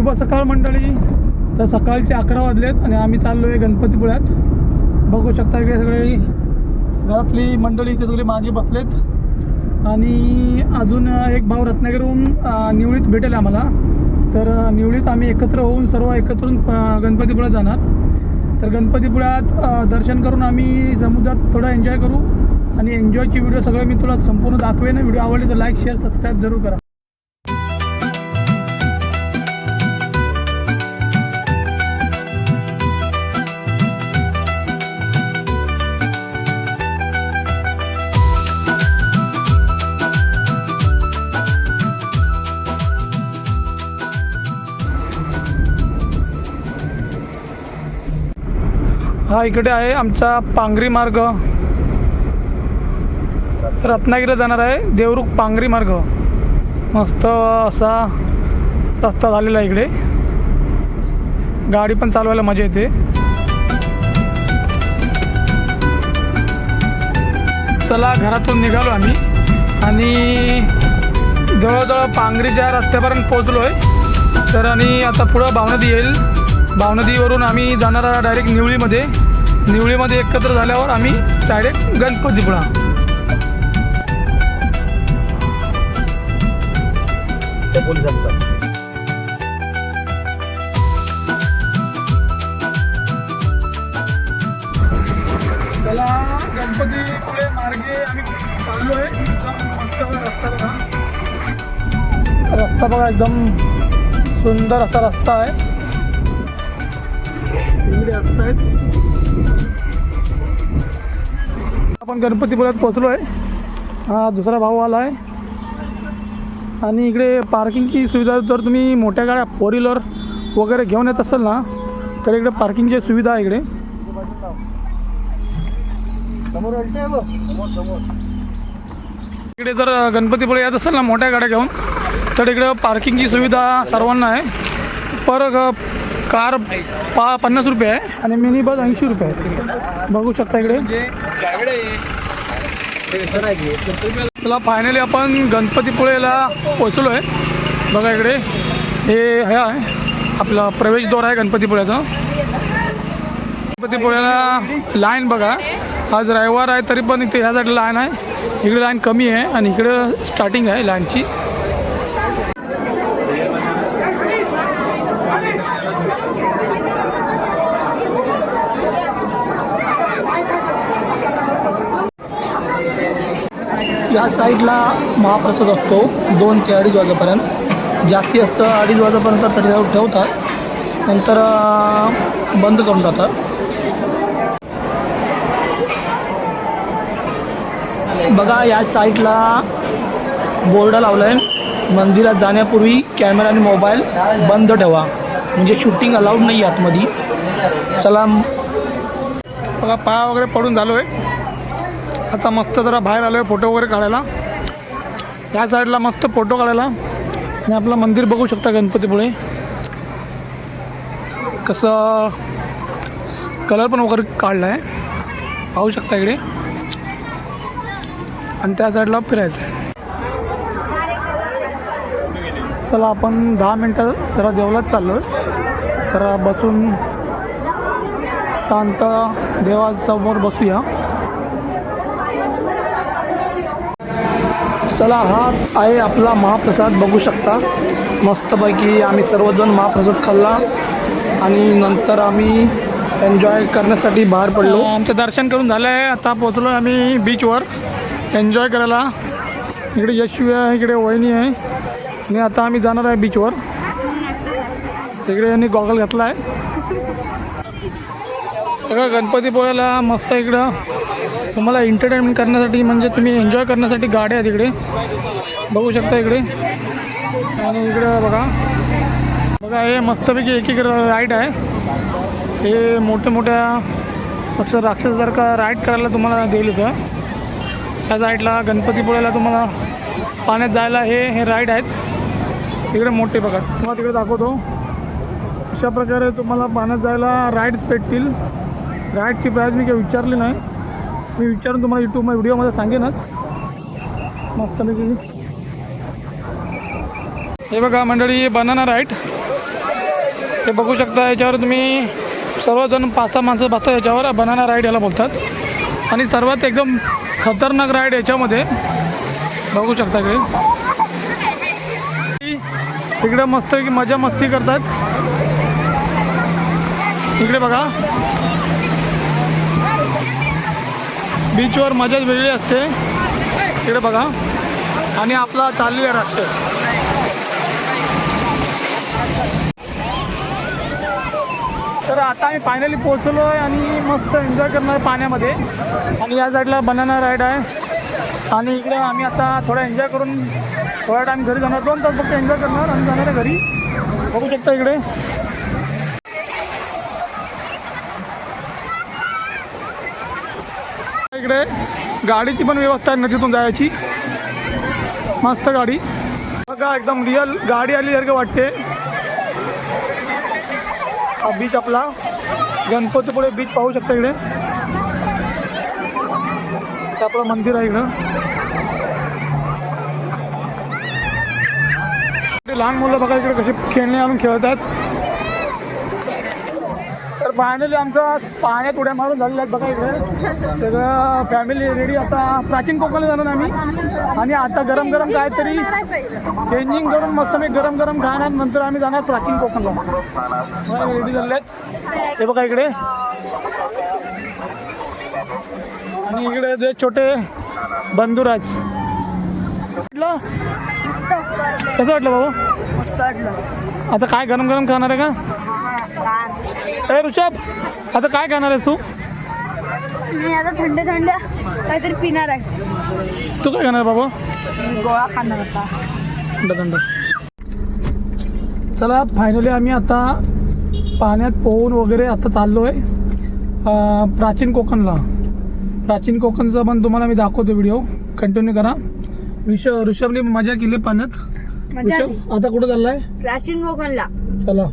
शुभ सकाळ मंडळी. तर सकाळचे अकरा वाजलेत आणि आम्ही चाललो आहे गणपतीपुळ्यात. बघू शकता इकडे सगळे घरातली मंडळी इथे सगळे मागे बसलेत. आणि अजून एक भाऊ रत्नागिरीहून निवळीत भेटेल आम्हाला. तर निवळीत आम्ही एकत्र होऊन सर्व एकत्र गणपतीपुळ्यात जाणार. तर गणपतीपुळ्यात दर्शन करून आम्ही समुद्रात थोडं एन्जॉय करू. आणि एन्जॉयची व्हिडिओ सगळं मी तुला संपूर्ण दाखवेन. व्हिडिओ आवडली तर लाईक शेअर सबस्क्राईब जरूर करा. हा इकडे आहे आमचा पांगरी मार्ग. रत्नागिरीला जाणार आहे देवरुख पांगरी मार्ग. मस्त असा रस्ता झालेला आहे इकडे. गाडी पण चालवायला मजा येते. चला घरातून निघालो आम्ही. आणि जवळजवळ पांगरीच्या रस्त्यापर्यंत पोचलो आहे तर आणि आता पुढं भावनदी येईल. भावनदीवरून आम्ही जाणार आहोत डायरेक्ट निवळीमध्ये. निवळीमध्ये एकत्र झाल्यावर आम्ही डायरेक्ट गणपतीपुळा. ते पोलीस चला गणपतीपुळे मार्गे आम्ही चाललो आहे मस्त रस्ता बघा. रस्ता बघा एकदम सुंदर असा रस्ता आहे. इकडे रस्ता आहेत आपण गणपतीपुळ्यात पोचलो आहे हा दुसरा भाऊ आला आहे आणि इकडे पार्किंगची सुविधा जर तुम्ही मोठ्या गाड्या फोर व्हीलर वगैरे घेऊन येत असाल ना तर इकडे पार्किंगची सुविधा आहे इकडे. इकडे जर गणपतीपुळे येत असेल ना मोठ्या गाड्या घेऊन तर इकडे पार्किंगची सुविधा सर्वांना आहे. पर कार पा पन्नास रुपये आहे आणि मिनी बस ऐंशी रुपये आहे. बघू शकता इकडे. चला फायनली आपण गणपतीपुळेला पोचलो आहे बघा इकडे. हे हे आहे. आपला प्रवेशद्वार आहे गणपतीपुळ्याचं. गणपतीपुळ्याला लाईन बघा. आज रविवार आहे तरी पण इथे ह्या साईडला लाईन आहे. इकडे लाईन कमी आहे आणि इकडे स्टार्टिंग आहे लाईनची या साईडला महाप्रसाद असतो दोन ते अडीच वाजेपर्यंत. जास्ती असतं अडीच वाजेपर्यंत तरी ठेवतात. नंतर बंद करून जातात बघा या साईडला बोर्ड लावला आहे मंदिरात जाण्यापूर्वी कॅमेरा आणि मोबाईल बंद ठेवा. म्हणजे शूटिंग अलाउड नाही आतमध्ये. चला. बघा पाया वगैरे पडून झालो आहे आता मस्त जरा बाहेर आलो आहे फोटो वगैरे काढायला. या साईडला मस्त फोटो काढायला. आणि आपलं मंदिर बघू शकता गणपतीपुळे. कसं कलर पण वगैरे काढला आहे पाहू शकता इकडे. आणि त्या साईडला फिरायचं आहे चला आपण दहा मिनटं जरा देवलाच चाललो आहे जरा बसून शांत देवासमोर बसूया. चला हा आहे आपला महाप्रसाद. बघू शकता. मस्तपैकी आम्ही सर्वजण महाप्रसाद खाल्ला आणि नंतर आम्ही एन्जॉय करण्यासाठी बाहेर पडलो. आमचं दर्शन करून झालं आहे आता पोचलो आम्ही बीचवर एन्जॉय करायला. इकडे यशवी आहे इकडे वहिनी आहे. आणि आता आम्ही जाणार आहे बीचवर इकडे यांनी गॉगल घातला आहे सगळं गणपतीपुळ्याला मस्त इकडं. तुम्हाला एंटरटेनमेंट करण्यासाठी म्हणजे तुम्ही एन्जॉय करण्यासाठी गाड्या आहेत इकडे. बघू शकता इकडे. आणि इकडं बघा. बघा हे मस्तपैकी एक एक राईड आहे. हे मोठ्या मोठ्या असं राक्षससारखा राईड करायला तुम्हाला देईल इथं. त्या साईडला गणपतीपुळ्याला तुम्हाला पाण्यात जायला हे हे राईड आहेत. इकडे मोठे बघा. तुम्हाला तिकडे दाखवतो. अशा प्रकारे तुम्हाला पाण्यात जायला राईड्स भेटतील. राईडची प्राईज मी काही विचारली नाही. मी विचारून तुम्हाला यूट्यूब व्हिडिओमध्ये सांगेनच. मस्त हे बघा मंडळी बनाना राईट हे बघू शकता याच्यावर तुम्ही सर्वजण पाच सहा माणसं बसतात याच्यावर. बनाना राईड याला बोलतात. आणि सर्वात एकदम खतरनाक राईड याच्यामध्ये बघू शकता इकडे इकडे मस्त मजा मस्ती करतात. इकडे बघा. बीचवर मजाच वेगळी असते. इकडे बघा. आणि आपला चालली आहे राष्ट्र तर आता आम्ही फायनली पोहोचलो आहे आणि मस्त एन्जॉय करणार आहे पाण्यामध्ये. आणि या साईडला बनाना राईड आहे. आणि इकडे आम्ही आता थोडा एन्जॉय करून थोडा टाईम घरी जाणार. दोन तास फक्त एन्जॉय करणार आणि जाणार आहे घरी. बघू शकता इकडे. इकडे गाडीची पण व्यवस्था आहे नदीतून जायची. मस्त गाडी. बघा एकदम रिअल गाडी आलीसारखं वाटते. हा बीच आपला. गणपतीपुळे बीच पाहू शकता इकडे. ते आपलं मंदिर आहे इकडं. लहान मुलं बघा इकडे कसे खेळणे आणून खेळतात. तर फायनली आमचा पाण्यात उड्या मारून झालेल्या आहेत बघा इकडे. सगळं फॅमिली रेडी आता प्राचीन कोकणला जाणार आम्ही. आणि आता गरम गरम काहीतरी चेंजिंग करून मस्त मी गरम गरम खाणार नंतर आम्ही जाणार प्राचीन कोकणला. रेडी झाले आहेत. हे बघा इकडे. आणि इकडे जे छोटे बंधुराज वाटलं. कसं वाटलं बाबा? मस्त वाटलं. आता काय गरम गरम खाणार आहे का? ए ऋषभ आता काय खाणार आहेस तू? मी आता थंड थंड काहीतरी पिणार आहे. तू काय खाणार बाबा? मी गोळा खाणार होता थंड थंड. चला फायनली आम्ही आता पाण्यात पोहून वगैरे आता चाललो आहे प्राचीन कोकणला. प्राचीन कोकणचा पण तुम्हाला मी दाखवतो व्हिडिओ कंटिन्यू करा. विष ऋषभने मजा केली पाण्यात. मजा आली. ऋषभ आता कुठं चाललाय? प्राचीन कोकणला. चला.